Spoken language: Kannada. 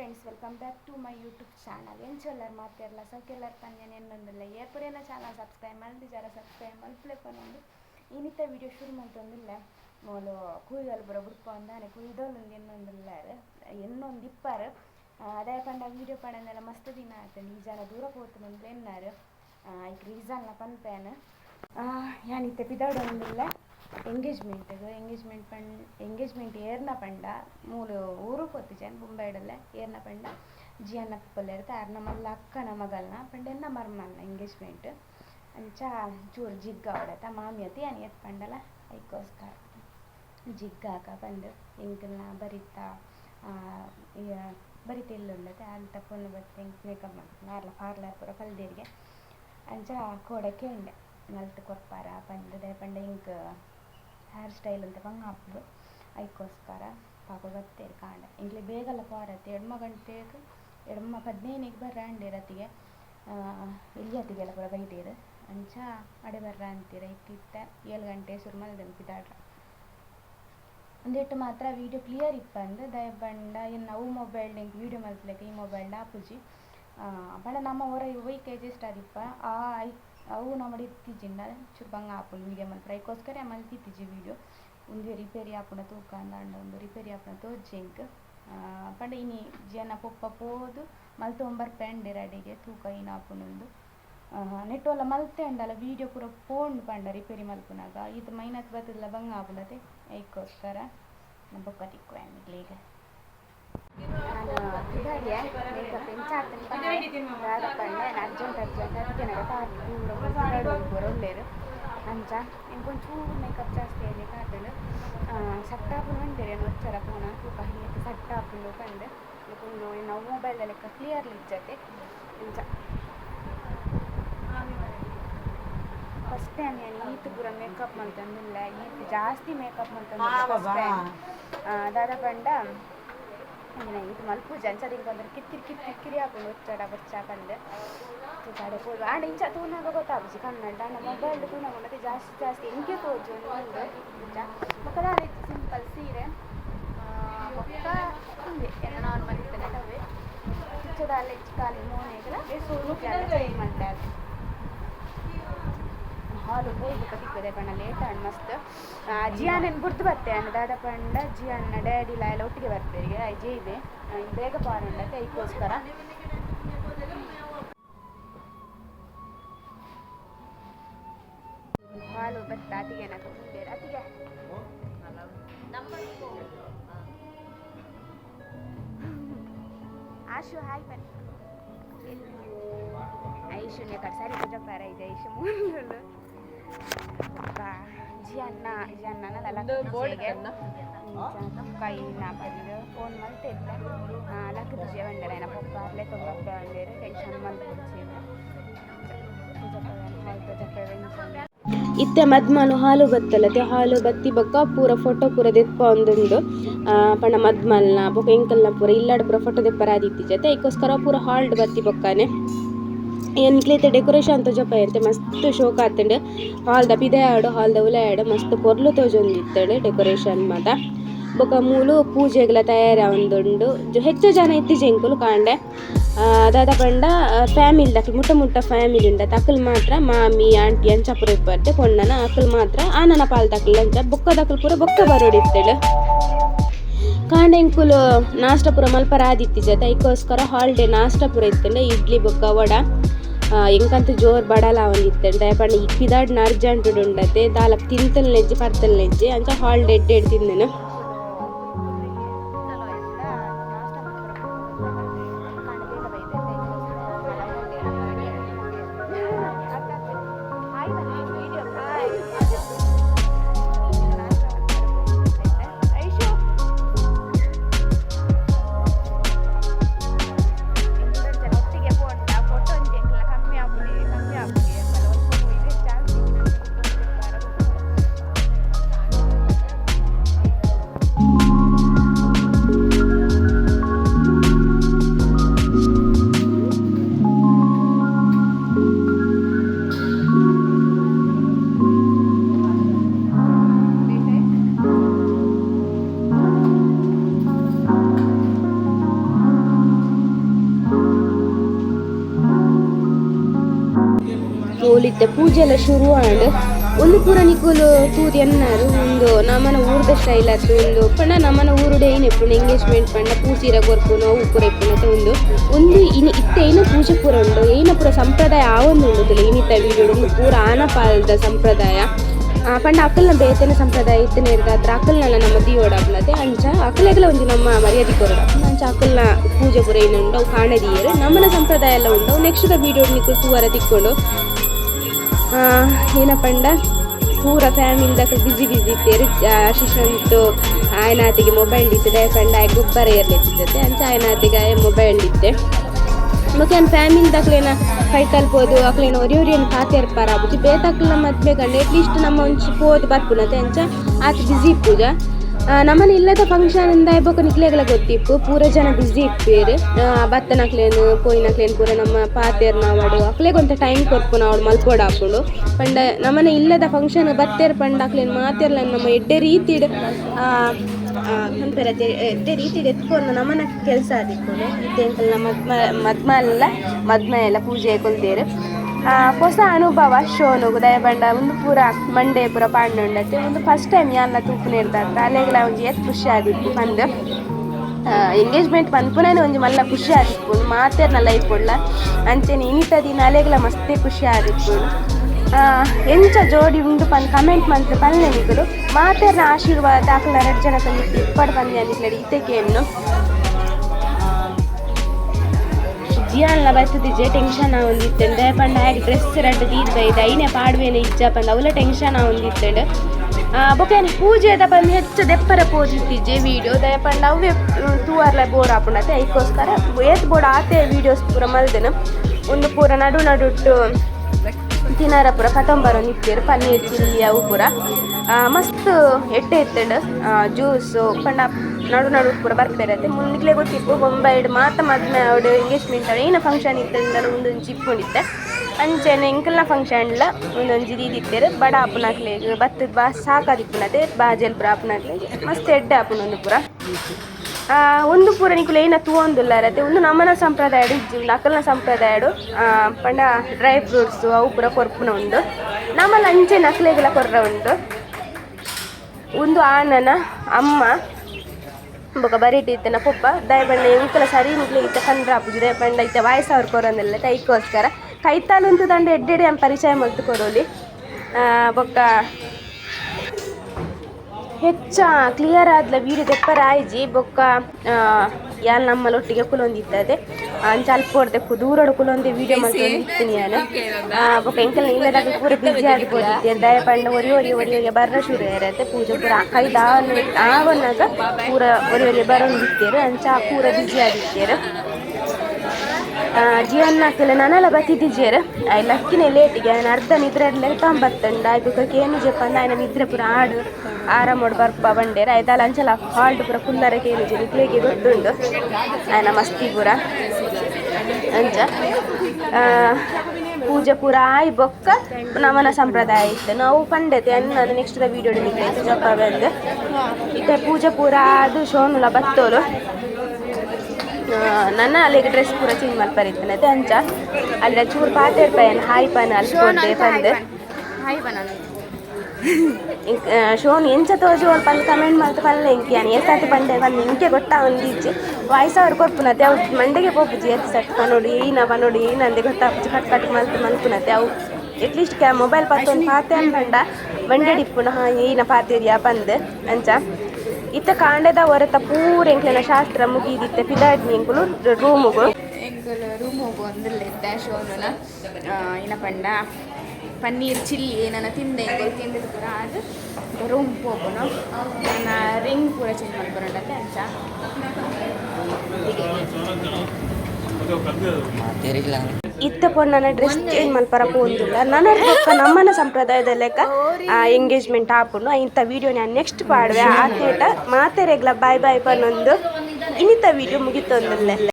Friends welcome back to my YouTube channel ಎಂಚೊಲ್ಲರ್ ಮಾತಾಡಲ್ಲ ಸೌಕೆಲ್ಲರ್ ಪನ್ಯನ್ ಏನೊಂದಿಲ್ಲ ಏಪುರೇನ ಚಾನಲ್ ಸಬ್ಸ್ಕ್ರೈಬ್ ಮಲ್ದಿ ಜರ ಸಬ್ಸ್ಕ್ರೈಬ್ ಮಲ್ಪಲೆ ಪನ್ನೊಂದು ಇನ್ನಿತ ವಿಡಿಯೋ ಶುರು ಮಾಡ್ತೊಂದಿಲ್ಲ ಮೋಲು ಕುಯ್ದಲ್ ಬರೋ ಬುಡ್ಪ ಅಂದಾನೆ ಕುಯ್ದೋಲೊಂದು ಎನ್ನೊಂದಿಲ್ಲಾರು ಎನ್ನೊಂದು ಇಪ್ಪಾರು. ಅದೇ ಪಂಡ ವೀಡಿಯೋ ಪಡೆಂದೆಲ್ಲ ಮಸ್ತ್ ದಿನ ಆಯ್ತು. ಈ ಜನ ದೂರ ಹೋಗ್ತು ಎನ್ನಾರು ಈಗ ರೀಸನ್ಲ ಪನ್ಪೇನು ಯಾನಿತ್ತೆ ಪಿದಾಡೊಂದಿಲ್ಲ ಎಂಗೇಜ್ಮೆಂಟ್ ಎಂಗೇಜ್ಮೆಂಟ್ ಪಂಡ್ ಎಂಗೇಜ್ಮೆಂಟ್ ಏರ್ನ ಪಂಡ, ಮೂಲು ಊರು ಕೊತ್ತಿಜನ್ ಬೊಂಬೈಡಲ್ಲ ಏರ್ನ ಪಂಡ, ಜಿಯನ್ನ ಪೊಲ್ಲೆರ್ತ ಆರ್ ಮಲ್ಲ ಅಕ್ಕನ ಮಗಲ್ನ ಪಂಡ, ಎನ್ನ ಮರ್ಮಲ್ನ ಎಂಗೇಜ್ಮೆಂಟ್ ಅಂಚ ಚೂರು ಜಿಗ್ಗ ಹೊಡತ ಅನ್ ಎತ್ ಪಂಡಲ. ಐಕೋಸ್ಕರ ಜಿಗ್ಗಾಕ ಪಂಡು ಎಂಕಲ್ನ ಬರಿತ ಬರಿತ ಎಲ್ಲುಳ್ಳತೆ ಅಂತ ಪೊನ್ನು ಬತ್ತೆ ಮೇಕಪ್ ಮಾಡ್ತೀನಿ ಆರ್ಲ, ಪಾರ್ಲರ್ ಪೂರ ಕಲ್ದೇರಿಗೆ. ಅಂಚ ಕೋಡಕ್ಕೆ ಮಲ್ತ್ ಕೊರ್ಪಾರ ಪಂಡ್ ಪಂಡ ಇಂಕ್ ಹೇರ್ ಸ್ಟೈಲ್ ಅಂತ ಬಂಗ ಹಾಪುಡು ಐಕೋಸ್ಕರ ಪಾಪ ಬತ್ತೇರು ಕಾಂಡ ಇಂಕ್ಲೆ ಬೇಗಲ ಪಾರತ್ತೆ ಎಡ್ಮ ಗಂಟೆಗ್ ಎಡ್ಮ ಪದ್ನೈನಿಗ್ ಬರ್ರ ಅತಿಗೆ ರತಿಗೆ ಇಲ್ಲಿಯತ್ತಿಗೆಲ್ಲ ಪೂರ ಬೈದೆರ್. ಅಂಚ ಅಡೆ ಬರ್ರ ಅಂತೀರ ಇತ್ತಿತ್ತ ಏಳು ಗಂಟೆ ಸುರು ಮಲ್ದೆನ್ ಪಿದಾಡ್ರ ಒಂದೆಟ್ ಮಾತ್ರ ವೀಡಿಯೋ ಕ್ಲಿಯರ್ ಇಪ್ಪಂದು ದಯಬಂಡ. ಇನ್ನು ನಾವು ಮೊಬೈಲ್ ನಿಂಗೆ ವೀಡಿಯೋ ಮಲ್ಸ್ಲಕ್ಕೆ ಈ ಮೊಬೈಲ್ ಆಪುಜಿ ಪಂಡ ನಮ್ಮ ಹೊರ ಜಿ ಸ್ಟಾರ್ ಇಪ್ಪ. ಆ ಐ ಅವು ನಮ್ಮಡಿ ಇತ್ತಿಜಿಂಡ ಚೂರು ಬಂಗ ಆಪುಂಡು ವೀಡಿಯೋ ಮಲ್ಪುರ ಐಕೋಸ್ಕರ ಮಲ್ತಿತ್ತಿಜಿ ವಿಡಿಯೋ ಉಂದು ರಿಪೇರಿ ಆಪುಂಡ ತೂಕ ಒಂದು ರಿಪೇರಿ ತೋ ಜಿಂಕ್ ಪಂಡ ಇನಿ ಜನ ಪೊಪ್ಪ ಪೋದು ಮಲ್ತೊಂಬರ್ಪೆಂಡೆ ರಡಿಗೆ ತೂಕ ಇನ ಆಪುಂಡು ನೆಟ್ಟೊಲ ಮಲ್ತೆ ಅಂಡಲ್ಲ ವಿಡಿಯೋ ಪೂರ ಪೋಂಡು ಪಂಡ ರಿಪೇರಿ ಮಲ್ಪುನಾಗ ಇದು ಮೈನತ್ ಬತ್ತದಲ್ಲ ಬಂಗ ಆಪುಲತೆ ಐಕೋಸ್ಕರ ಬೊಕ್ಕ ತಿಕ್ಕುವೆ ಈಗ ನಾನು ಇದಾಗೆ ಮೇಕಪ್ ಎಂಚಾಡ್ತೀನಿ ರಾಧಪ್ಪಣ್ಣೆ ಅರ್ಜೆಂಟ್ ಅರ್ಜೆಂಟ್ ಅದಕ್ಕೆ ನಡೆ ಪಾರ್ಕ್ ದೂರ ಬರೋಲ್ಲೇರು ಅಂಚ ಇಂಕೊಂಚೂರು ಮೇಕಪ್ ಜಾಸ್ತಿ ಆಗಿ ಕಾತಲು ಸಟ್ಟಾಪುನು ಉಂಟೇರಿ ಒಚ್ಚರ ಪೂನ ತೂಕ ಹಿಡಿಯಕ್ಕೆ ಸಟ್ಟಾಪುಂಡು ಕಂಡು ಇನ್ನು ನಾವು ಮೊಬೈಲ್ ಲೆಕ್ಕ ಕ್ಲಿಯರ್ಲಿ ಇಜ್ಜತೆ ಇಂಚ ಫಸ್ಟ್ ಟೈಮ್ ನಾನು ಈತ್ ಪೂರ ಮೇಕಪ್ ಮಲ್ತಂದಿಲ್ಲ ಈತ್ ಜಾಸ್ತಿ ಮೇಕಪ್ ಮಲ್ತಂದಿಲ್ಲ ಫಸ್ಟ್ ಟೈಮ್ ದಾದ ಪಂಡ म्हणजे नाही तुम्हाला पूजांच्या रिंगांवर किरकिर किरकिर किरी आपण उच्चाडावर चा काढल्या तू झाडे पोल आणि चा तू ना बघत आमची काढणार डाणा मग बघलं तू ना मला ते जास्त जास्त इंके तो जो मग कदा ಜಿಯಾನನ್ ಗುರ್ತು ಬರ್ತೆ ದಾದ ಪಂಡ ಜಿಯನ್ನ ಡ್ಯಾಡಿ ಎಲ್ಲ ಒಟ್ಟಿಗೆ ಬರ್ತಾರೆ ಅಜ್ಜಿ ಇದೆ. ಬೇಗ ಪಾರುಂಡತೆ ಇದಕ್ಕೋಸ್ಕರ ಹಾಲು ಬತ್ತ ಅತಿಗೆ ನಮಗೆ ಅತಿಗೆ ಆಶು, ಹಾಯ್ ಬನ್ನಿ. ಐಶುನ್ಯ ಕಟ್ಸಾರಿ ಪೂಜಪ್ಪಾರ ಇದೆ ಐಶು ಮೂರು. ಇತ್ತೆ ಮದ್ಮಲು ಹಾಲು ಬತ್ತಲತೆ ಹಾಲು ಬತ್ತಿ ಬಕ್ಕ ಪೂರ ಫೋಟೋ ಪೂರ ದೆಪ್ಪ ಒಂದುಂಡು ಪಣ ಮದ್ಮಲ್ನ ಬೊಕ ಎಂಕಲ್ನ ಪೂರ ಇಲ್ಲಾಡ ಪೂರ ಫೋಟೋ ದೆಪ್ಪರಾದಿತ್ತಿಜತೆ ಇಕ್ಕೋಸ್ಕರ ಪೂರ ಹಾಲ್ಡ್ ಬತ್ತಿ ಬೊಕ್ಕನೆ. ಎನ್ಕ್ಲೇತೆ ಡೆಕೋರೇಷನ್ ಅಂತ ಜೊಪ ಮಸ್ತ್ ಶೋಕ ಆತಂಡ್. ಹಾಲ್ದ ಪಿದೆ ಆಡು ಹಾಲ್ದ ಉಲೆ ಆಡು, ಮಸ್ತ್ ಪೊರ್ಲು ತೋಜೊಂದಿತ್ತಡೆ ಡೆಕೋರೇಷನ್ ಮಾತ. ಬೊಕ ಮೂಲು ಪೂಜೆಗ್ಲ ತಯಾರಿ ಆವೊಂದುಂಡು ಹೆಚ್ಚು ಜನ ಇತ್ತಿಜೆಂಕುಲು ಕಾಂಡೆ. ದಾದ ಪಂಡ ಫ್ಯಾಮಿಲಿ ದಕ್ಲು, ಮುಟ್ಟ ಮುಟ್ಟ ಫ್ಯಾಮಿಲಿ ಉಂಡ, ತಕಲ್ ಮಾತ್ರ ಮಾಮಿ, ಆಂಟಿ ಅಂಚ ಪುರ ಇಪ್ಪತ್ತೆ ಕೊಂಡನ ಅಕ್ಕಲ್ ಮಾತ್ರ, ಆನನ ಪಾಲ್ ತಕ್ಕಲ್ ಅಂಚ, ಬೊಕ್ಕ ದಕ್ಲು ಪೂರ ಬೊಕ್ಕ ಬರೋಡಿತ್ತಳು ಕಾಂಡ ನಾಷ್ಟಪುರ ನಾಷ್ಟ ಪೂರ ಜತೆ, ಐಕೋಸ್ಕರ ಹಾಲ್ಡೇ ನಾಷ್ಟಪುರ ಇತ್ತಂಡೆ, ಇಡ್ಲಿ ಬೊಕ್ಕ ವಡ. ಎಂಕಂತ ಜೋರ್ ಬಡಲ ಒಂದಿತ್ತಂಡೆ ಪಂಡ ಈ ಪಿದಾಡ್ನ ಅರ್ಜೆಂಟ್ ಉಂಡತೆ ದಾಲ ತಿಂತಲ್ ನೆಜ್ಜಿ ಪರ್ತಲ್ ನೆಜ್ಜಿ ಅಂಚ ಹಾಲ್ಡೇ ಎಡ್ಡೆ ತಿಂದೆನು ನಿಕುಲಿತ್ತೆ ಪೂಜೆ ಎಲ್ಲ ಶುರು ಆಂಡ್ ಒಂದು ಪೂರ ನಿಕುಲು ತೂದಿ ಎನ್ನರು ಒಂದು ನಮ್ಮನ ಊರ್ದ ಸ್ಟೈಲ್ ಆತು ಒಂದು ಪಂಡ ನಮ್ಮನ ಊರುಡೆ ಏನು ಎಪ್ಪುಂಡು ಎಂಗೇಜ್ಮೆಂಟ್ ಪಂಡ ಪೂಸೀರ ಕೊರ್ಪುನು ಅವು ಪೂರ ಎಪ್ಪುನು ಅಂತ ಒಂದು ಒಂದು ಇನ್ನು ಇತ್ತ ಏನು ಪೂಜೆ ಪೂರ ಉಂಡು ಏನ ಪೂರ ಸಂಪ್ರದಾಯ ಆವೊಂದು ಉಂಡುದಿಲ್ಲ ಇನಿತ ವೀಡಿಯೋ ಒಂದು ಪೂರ ಆನಪಾಲದ ಸಂಪ್ರದಾಯ. ಆ, ಪಂಡ ಅಕ್ಕಲ್ನ ಬೇತನ ಸಂಪ್ರದಾಯ ಇತ್ತನೇ ಇರ್ದಾತ್ರ ಅಕ್ಕಲ್ನೆಲ್ಲ ನಮ್ಮ ದಿಯೋಡಾಪ್ಲತೆ ಅಂಚ ಅಕ್ಕಲೆಗಲ ಒಂದು ನಮ್ಮ ಮರ್ಯಾದೆ ಕೊರಡ. ಅಂಚ ಅಕಲ್ನ ಪೂಜೆ ಪೂರ ಏನುಂಡು ಅವು ಕಾಣದಿಯರು ನಮ್ಮನ ಸಂಪ್ರದಾಯ ಎಲ್ಲ ಉಂಡು ನೆಕ್ಸ್ಟ್ ವೀಡಿಯೋ ನಿಕ್ಕು ತೂವರ ತಿಕ್ಕೊಂಡು ಆ, ಏನ ಪಂಡ ಪೂರ ಬಿಜಿ ಬಿಜಿ ಬಿಸಿ ಇತ್ತೇರು ಶಿಶಂತು ಆಯ್ನಾತಿಗೆ ಮೊಬೈಲ್ ಇತ್ತದೆ ಪಂಡ ಆಯ್ ಗೊಬ್ಬರ ಇರ್ಲಿತ್ತಿದ್ದತೆ ಅಂಚ ಆಯ್ನಾತಿಗೆ ಮೊಬೈಲ್ ಇತ್ತೆ ಮತ್ತೆ ನನ್ನ ಫ್ಯಾಮಿಲಿ ದಾಖಲೇನ ಕೈ ತಲ್ಪೋದು ಅಕ್ಲೇನ ಒರಿ ಒರಿಯನ್ನು ಖಾತೆ ಇರ್ಪಾರ ಬುಜಿ ಬೇತಾಕ್ಲ ಮದ್ವೆ ಕಂಡು ಅಟ್ಲೀಸ್ಟ್ ನಮ್ಮ ಒಂಚು ಪೋದು ಬರ್ಪುನತೆ. ಅಂಚ ಆತ ಬಿಜಿ ಪೂಜ ನಮ್ಮನೆ ಇಲ್ಲದ ಫಂಕ್ಷನ್ ಇಂದ ಬೋಕ ನಿಕ್ಲೆಗಳ ಗೊತ್ತಿಪ್ಪು ಪೂರ ಜನ ಬಿಸಿ ಇಪ್ಪೇರು ಭತ್ತನಕ್ಲೇನು ಪೋಯಿನಕ್ಲೇನು ಪೂರ ನಮ್ಮ ಪಾತೇರ್ ನಾವಡು ಅಕ್ಲೆಗೊಂತ ಟೈಮ್ ಕೊರ್ಪು ನಾವು ಮಲ್ಪೋಡ್ ಹಾಕೊಂಡು ಪಂಡ ನಮ್ಮನೆ ಇಲ್ಲದ ಫಂಕ್ಷನ್ ಬತ್ತೇರ್ ಪಂಡ ಅಕ್ಲೇನು ಮಾತೇರ್ಲ ನಮ್ಮ ಎಡ್ಡೆ ರೀತಿ ಅಂತಾರೆ ಎಡ್ಡೆ ರೀತಿ ಎತ್ಕೊಂಡು ನಮ್ಮನ ಕೆಲಸ ಆದಿಕ್ಕೊಂಡು ನಮ್ಮ ಮದ್ಮ ಎಲ್ಲ ಮದ್ಮ ಎಲ್ಲ ಪೂಜೆ ಕೊಲ್ದೇರು ಆ, ಹೊಸ ಅನುಭವ ಶೋನು ದಯಬಂಡ ಒಂದು ಪೂರ, ಮಂಡೇ, ಪೂರ ಪಾಂಡುಂಡತ್ತೆ ಒಂದು ಫಸ್ಟ್ ಟೈಮ್ ಯಾನ್ನ ತೂಪು ನೀಡ್ದಾತ್ರ ಅಲೆಗಳ ಒಂಜಿ ಎತ್ ಖುಷಿ ಆಗಿತ್ತು ಬಂದು ಎಂಗೇಜ್ಮೆಂಟ್ ಬಂದ್ಪುನೇ ಒಂಜಿ ಮಲ್ಲ ಖುಷಿ ಆಗಿತ್ತು ಮಾತೇರ್ನ ಲೈಫ್ ಉಳ್ಳ. ಅಂಚೆನೆ ಇನಿತ ದಿನ ಅಲೆಗಳ ಮಸ್ತೆ ಖುಷಿ ಆಗಿತ್ತು. ಎಂಚ ಜೋಡಿ ಉಂಡು ಪಂದ್ ಕಮೆಂಟ್ ಮಂತ್ರ ಪಲ್ಲೆ ನಿಗಳು ಮಾತೇರ್ನ ಆಶೀರ್ವಾದ ದಾಖಲ ಎರಡು ಜನ ತಂದಿತ್ತು ಇಪ್ಪಡ್ ಬಂದೆ ನಿಕ್ಲಡಿ ಇತೆಕೇನು ಜಿಯಾನ್ಲ ಬರ್ತದಿಜೆ ಟೆನ್ಷನ್ ಒಂದಿತ್ತಂಡೆ ಪಂಡ ಹಾಗೆ ಡ್ರೆಸ್ ರಡ್ಡು ತೀರ್ದ ಇದೆ. ಐನೆ ಪಾಡ್ವೇನೆ ಇಜ್ಜ ಪಂಡ, ಅವಲ ಟೆನ್ಷನ್ ಒಂದಿತ್ತಂಡೆ ಬೊಕೇನು ಪೂಜೆದ ಬಂದು ಹೆಚ್ಚು ದೆಪ್ಪರ ಪೋದಿತ್ತಿಜ್ಜೆ ವಿಡಿಯೋ ದಯ ಪಂಡ ಅವೇ ತೂವರ್ಲ ಬೋರ್ ಆಪುಂಡತೆ ಐಕೋಸ್ಕರ ಏತ್ ಬೋರ್ಡ್ ಆತೆ ವಿಡಿಯೋಸ್ ಪೂರ ಮಲ್ದೆನು. ಒಂದು ಪೂರ ನಡು ನಡುಟ್ಟು ತಿನಾರ ಪೂರ ಕಟಂಬರ ನಿಪ್ಪೇರು ಪನ್ನೀರ್ ಚಿಲ್ಲಿ ಅವು ಪೂರ. ಮಸ್ತ್ ಎಡ್ಡೆ ಇತ್ತಂಡು. ಜ್ಯೂಸು ಪಂಡ ನಡು ನಡು ಪೂರ ಇರತ್ತೆ. ಮುಂದಿಗ್ಲೇ ಗೊತ್ತಿಪ್ಪು ಬೊಂಬೈಡ್ ಮಾತ ಮದ್ಮೆ ಅವಡು ಎಂಗೇಜ್ಮೆಂಟ್ ಅವಡು ಏನ ಫಂಕ್ಷನ್ ಇತ್ತಂದ್ರೆ ಒಂದೊಂದು ಚಿಪ್ಪುಂಡಿತ್ತೆ ಅಂಚೆನೆ ಎಂಕಲ್ನ ಫಂಕ್ಷನ್ಲ ಒಂದೊಂದು ದೀದಿತ್ತೇರು ಬಡ ಆಪುನಕ್ಲೆಗ್ ಬತ್ತದ ಬಾ ಸಾಕಾದಿಪ್ಪುನತೆ ಬಾಜಲ್ ಪೂರ ಆಪುನಕ್ಲೆಗ್ ಮಸ್ತ್ ಎಡ್ಡೆ ಆಪುನ ಒಂದು ಪೂರ. ಒಂದು ಪೂರ ನಿಕುಲು ಏನ ತೂವೊಂದುಲ್ಲಾರತ್ತೆ ಒಂದು ನಮ್ಮನ ಸಂಪ್ರದಾಯಡು ಒಂದು ಅಕ್ಕಲ್ನ ಸಂಪ್ರದಾಯಡು ಪಂಡ ಡ್ರೈ ಫ್ರೂಟ್ಸು ಅವು ಪೂರ ಕೊರ್ಪುನ ಉಂಡು ನಮ್ಮಲ್ಲಿ ಅಂಚೆ ನಕ್ಲೆಗಳ ಕೊರ್ರ ಉಂಡು ಒಂದು ಆನನ, ಅಮ್ಮ ಬೊಕ ಬರೀಟ್ ಇತ್ತನ ಪೊಪ್ಪ. ಬಂಡ ಎಂಕಲ ಸರಿ ನಿಕ್ಲೆ ಇತ್ತ, ಕಂಡ್ರ ಆಪುಜಿ ದಯಬಣ್ಣ ಇತ್ತ, ವಾಯಸವ್ರ ತೈಕೋಸ್ಕರ. ಕೈಕೋಸ್ಕರ ಅಂತ ದಂಡ ಎಡ್ಡೆಡೆ ಪರಿಚಯ ಮಲ್ತು ಕೊರೋಲಿ ಬೊಕ್ಕ ಹೆಚ್ಚ ಕ್ಲಿಯರ್ ಆದ್ಲ ವೀಡಿಯೋ ತೆಪ್ಪರ ರಾಯಿಜಿ ಬೊಕ್ಕ ಯಾಲ್ ನಮ್ಮಲೊಟ್ಟಿಗೆ ಕುಲೊಂದಿತ್ತದೆ. ಅಂಚ ಅಲ್ಪ ಹೊಡ್ದೆ ದೂರಡು ಕುಲೊಂದೆ ವೀಡಿಯೋ ಮಾಡ್ತೀನಿ ನಾನು. ಬೊಕ್ಕ ಎಂಕಲ್ ಇಲ್ಲದಾಗ ಪೂರ ಬಿಜಿ ಆಗಿపోతే ದಯ ಪಂಡ ಒರಿ ಒರಿ ಒರಿ ಒರಿ ಬರ್ರ ಶುರು ಇರತ್ತೆ. ಪೂಜೆ ಪೂರ ಕೈದ ಆವನ್ನಾಗ ಪೂರ ಒರಿ ಒರಿ ಬರೋಂದಿತ್ತೇರು. ಅಂಚ ಪೂರ ಬಿಜಿ ಜೀವನ ಆಗ್ತಿಲ್ಲ ನಾನೆಲ್ಲ ಬತ್ತಿದ್ದೀಜೇರ್ ಐ ಲಕ್ಕಿನೇ ಲೇಟಿಗೆ ನಾನು ಅರ್ಧ ನಿದ್ರೆ ನಿದ್ರೆಲ್ಲ ತಂಬತ್ತಂಡ ಆಯ್ತು. ಏನು ಜಪ್ಪ? ಅಂದ ಆಯ್ನ ನಿದ್ರೆ ಪುರ ಆಡು ಆರಾಮ ಮಾಡಿ ಬರ್ಪ, ಬಂಡೇರ. ಆಯ್ತಾ? ಲಂಚಲ ಹಾಲ್ಟ್ ಪುರ ಕುಲ್ಲರ ಕೇಳಿದ್ದೆ ನಿದ್ರೆಗೆ ಗೊತ್ತುಂಡು ಆಯ್ನ ಮಸ್ತಿ ಪುರ. ಅಂಚ. ಪೂಜೆ ಪೂರ ಆಯ್ ಬೊಕ್ಕ ನಮನ ಸಂಪ್ರದಾಯ ಇತ್ತು. ನಾವು ಪಂಡತೆ ನಾನು ನೆಕ್ಸ್ಟ್ ವೀಡಿಯೋ ಜಪ್ಪ ಬಂದು. ಇತ್ತೆ ಪೂಜೆ ಪೂರ ಅದು ಶೋನುಲ ಬತ್ತೋರು ನನ್ನ ಅಲ್ಲಿಗೆ ಡ್ರೆಸ್ ಪೂರ ಚೇಂಜ್ ಮಲ್ಪರಿತ್ತೇನೆ ಅದೇ ಅಂಚ ಅಲ್ಲಿ ಚೂರು ಪಾತೆ ಇರ್ಪಾಯನ್ ಹಾಯ್ ಪನ್ ಅಲ್ಸ್ಕೊಂಡೆ ಬಂದು ಶೋನ್ ಎಂಚ ತೋಜು ಅವ್ರು ಪಂದ್ ಕಮೆಂಟ್ ಮಾಡ್ತು ಪಲ್ಲ ಇಂಕಿ ನಾನು ಎಷ್ಟಾತಿ ಬಂದೆ ಬಂದು ಇಂಕೆ ಗೊತ್ತಾ ಒಂದು ಈಚೆ ವಾಯ್ಸ್ ಅವ್ರು ಕೊಡ್ಪುನತ್ತೆ ಅವ್ರು ಮಂಡೆಗೆ ಹೋಗ್ಬಿಜಿ ಎತ್ತು ಸಟ್ ನೋಡಿ ಏನ ನೋಡಿ ಏನಂದೆ ಗೊತ್ತಾಪುಜಿ ಕಟ್ ಕಟ್ ಮಲ್ತು ಮಲ್ಪುನತೆ ಅವು ಎಟ್ಲೀಸ್ಟ್ ಕ್ಯಾ ಮೊಬೈಲ್ ಪತ್ತೊಂದು ಪಾತೆ ಅಂಬಂಡ ಮಂಡೆ ಡಿಪ್ಪುನ ಹಾಂ ಏನ ಪಾತೆರಿಯಾ ಬಂದೆ ಅಂಚ ಇತ್ತ ಕಾಂಡದ ಹೊರತ ಪೂರ ಎಂಕ್ಲೆನ ಶಾಸ್ತ್ರ ಮುಗಿದಿತ್ತೆ. ಪಿದಾಡ್ ಎಂಕುಲು ರೂಮುಗಳು ಎಂಕುಲು ರೂಮ್ ಹೋಗು ಒಂದಿಲ್ಲ ಇದ್ದ ಶೋನುಲ ಏನ ಪಂಡ ಪನ್ನೀರ್ ಚಿಲ್ಲಿ ಏನನ್ನ ತಿಂದೆ ಎಂಕುಲು ತಿಂದಿದ್ದು ಪೂರ ಅದು ರೂಮ್ ಹೋಗೋಣ ನನ್ನ ರಿಂಗ್ ಪೂರ ಚೇಂಜ್ ಮಾಡ್ಕೊಂಡತ್ತೆ ಅಂಚ ಇತ್ತ ನನ್ನ ಡ್ರೆಸ್ ಚೇಂಜ್ ಮಲ್ಪರ ಪೋಂದಿಲ್ಲ ನನ್ನ ನಮ್ಮನ ಸಂಪ್ರದಾಯದ ಲೆಕ್ಕ ಎಂಗೇಜ್ಮೆಂಟ್ ಆಪುಂಡು ಇಂಥ ವಿಡಿಯೋ ನಾನು ನೆಕ್ಸ್ಟ್ ಪಾಡುವೆ. ಆತೇಟ ಮಾತೆರೆಗ್ಲ ಬಾಯ್ ಬಾಯ್ ಪನ್ನೊಂದು ಇನ್ನಿತ ವಿಡಿಯೋ ಮುಗಿತೊಂದಿಲ್ಲ